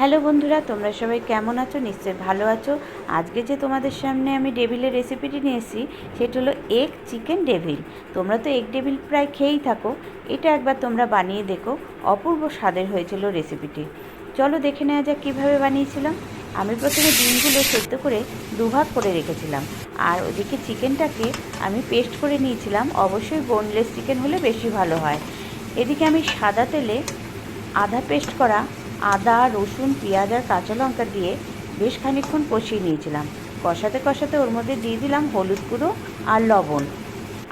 Hello বন্ধুরা, তোমরা সবাই কেমন আছো? নিশ্চয়ই ভালো আছো। আজকে যে তোমাদের সামনে আমি ডেভিলের রেসিপিটি নিয়ে এসেছি, সেটা হলো এগ চিকেন ডেভিল তোমরা তো এগ ডেভিল প্রায় খেয়েই থাকো। এটা একবার তোমরা বানিয়ে দেখো। অপূর্ব স্বাদের হয়েছিল রেসিপিটি চলো দেখে নেওয়া যাক কীভাবে বানিয়েছিলাম। আমি প্রথমে ডিমগুলো সেদ্ধ করে দুভাগ করে রেখেছিলাম। আর ওদিকে চিকেনটাকে আমি পেস্ট করে নিয়েছিলাম। অবশ্যই বোনলেস চিকেন হলে বেশি ভালো হয়। এদিকে আমি সাদা তেলে আধা পেস্ট করা আদা, রসুন, পেঁয়াজ আর কাঁচা লঙ্কা দিয়ে বেশ খানিকক্ষণ কষিয়ে নিয়েছিলাম। কষাতে কষাতে ওর মধ্যে দিয়ে দিলাম হলুদ গুঁড়ো আর লবণ।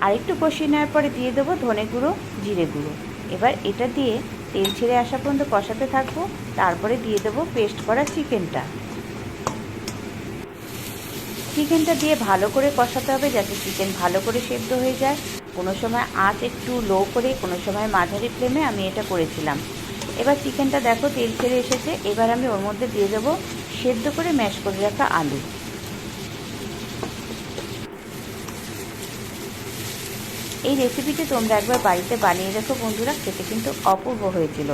আর একটু কষিয়ে নেওয়ার পরে দিয়ে দেবো ধনে গুঁড়ো, জিরে গুঁড়ো। এবার এটা দিয়ে তেল ছেড়ে আসা পর্যন্ত কষাতে থাকব, তারপরে দিয়ে দেবো পেস্ট করা চিকেনটা। চিকেনটা দিয়ে ভালো করে কষাতে হবে যাতে চিকেন ভালো করে সেদ্ধ হয়ে যায়। কোনো সময় আঁচ একটু লো করে, কোনো সময় মাঝারি ফ্লেমে আমি এটা করেছিলাম। এবার চিকেনটা দেখো, তেল ছেড়ে এসেছে। এবার আমি ওর মধ্যে দিয়ে দেবো সেদ্ধ করে ম্যাশ করে রাখা আলু। এই রেসিপিটি তোমরা একবার বাড়িতে বানিয়ে রেখো বন্ধুরা, খেতে কিন্তু অপূর্ব হয়েছিল।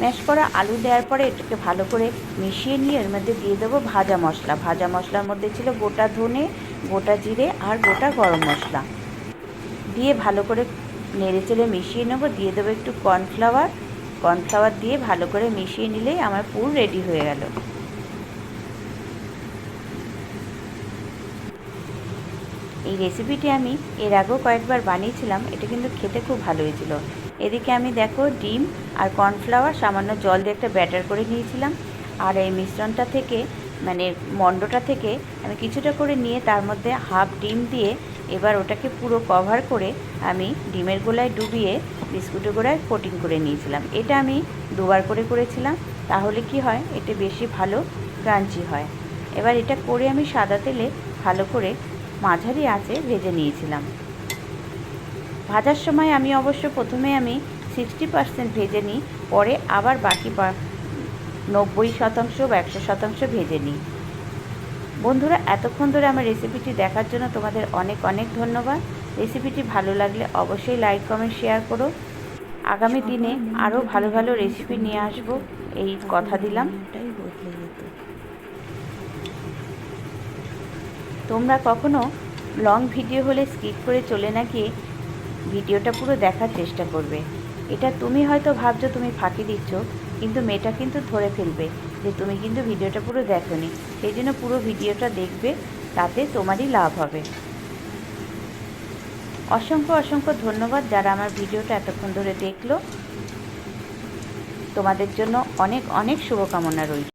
ম্যাশ করা আলু দেওয়ার পরে এটাকে ভালো করে মিশিয়ে নিয়ে এর মধ্যে দিয়ে দেবো ভাজা মশলা। ভাজা মশলার মধ্যে ছিল গোটা ধনে, গোটা জিরে আর গোটা গরম মশলা। দিয়ে ভালো করে নেড়ে চেড়ে মিশিয়ে নেব। দিয়ে দেবো একটু কর্নফ্লাওয়ার কর্নফ্লাওয়ার দিয়ে ভালো করে মিশিয়ে নিলেই আমার পুর রেডি হয়ে গেল। এই রেসিপিটি আমি এর আগেও কয়েকবার বানিয়েছিলাম, এটা কিন্তু খেতে খুব ভালো হয়েছিল। এদিকে আমি দেখো ডিম আর কর্নফ্লাওয়ার, সামান্য জল দিয়ে একটা ব্যাটার করে নিয়েছিলাম। আর এই মিশ্রণটা থেকে মানে মণ্ডটা থেকে আমি কিছুটা করে নিয়ে তার মধ্যে হাফ ডিম দিয়ে এবার ওটাকে পুরো কভার করে আমি ডিমের গোলায় ডুবিয়ে বিস্কুটের গোড়ায় কোটিং করে নিয়েছিলাম। এটা আমি দুবার করে করেছিলাম। তাহলে কি হয়? এটা বেশি ভালো ক্রাঞ্চি হয়। এবার এটা করে আমি সাদা তেলে ভালো করে মাঝারি আঁচে ভেজে নিয়েছিলাম। ভাজার সময় আমি অবশ্য প্রথমে আমি সিক্সটি পার্সেন্ট ভেজে নিই, পরে আবার বাকি নব্বই শতাংশ বা একশো শতাংশ ভেজে নিই। বন্ধুরা, এতক্ষণ ধরে আমার রেসিপিটি দেখার জন্য তোমাদের অনেক অনেক ধন্যবাদ। রেসিপিটি ভালো লাগলে অবশ্যই লাইক, কমেন্ট, শেয়ার করো। আগামী দিনে আরও ভালো ভালো রেসিপি নিয়ে আসব। এই কথা দিলাম। তোমরা কখনো লং ভিডিও হলে স্কিপ করে চলে না গিয়ে ভিডিওটা পুরো দেখার চেষ্টা করবে। এটা তুমি হয়তো ভাবছ তুমি ফাঁকি দিচ্ছ, কিন্তু মেয়েটা কিন্তু ধরে ফেলবে যে তুমি কিন্তু ভিডিওটা পুরো দেখোনি। সেই জন্য পুরো ভিডিওটা দেখবে, তাতে তোমারই লাভ হবে। অসংখ্য অসংখ্য ধন্যবাদ যারা আমার ভিডিওটা এতক্ষণ ধরে দেখল। তোমাদের জন্য অনেক অনেক শুভকামনা রইল।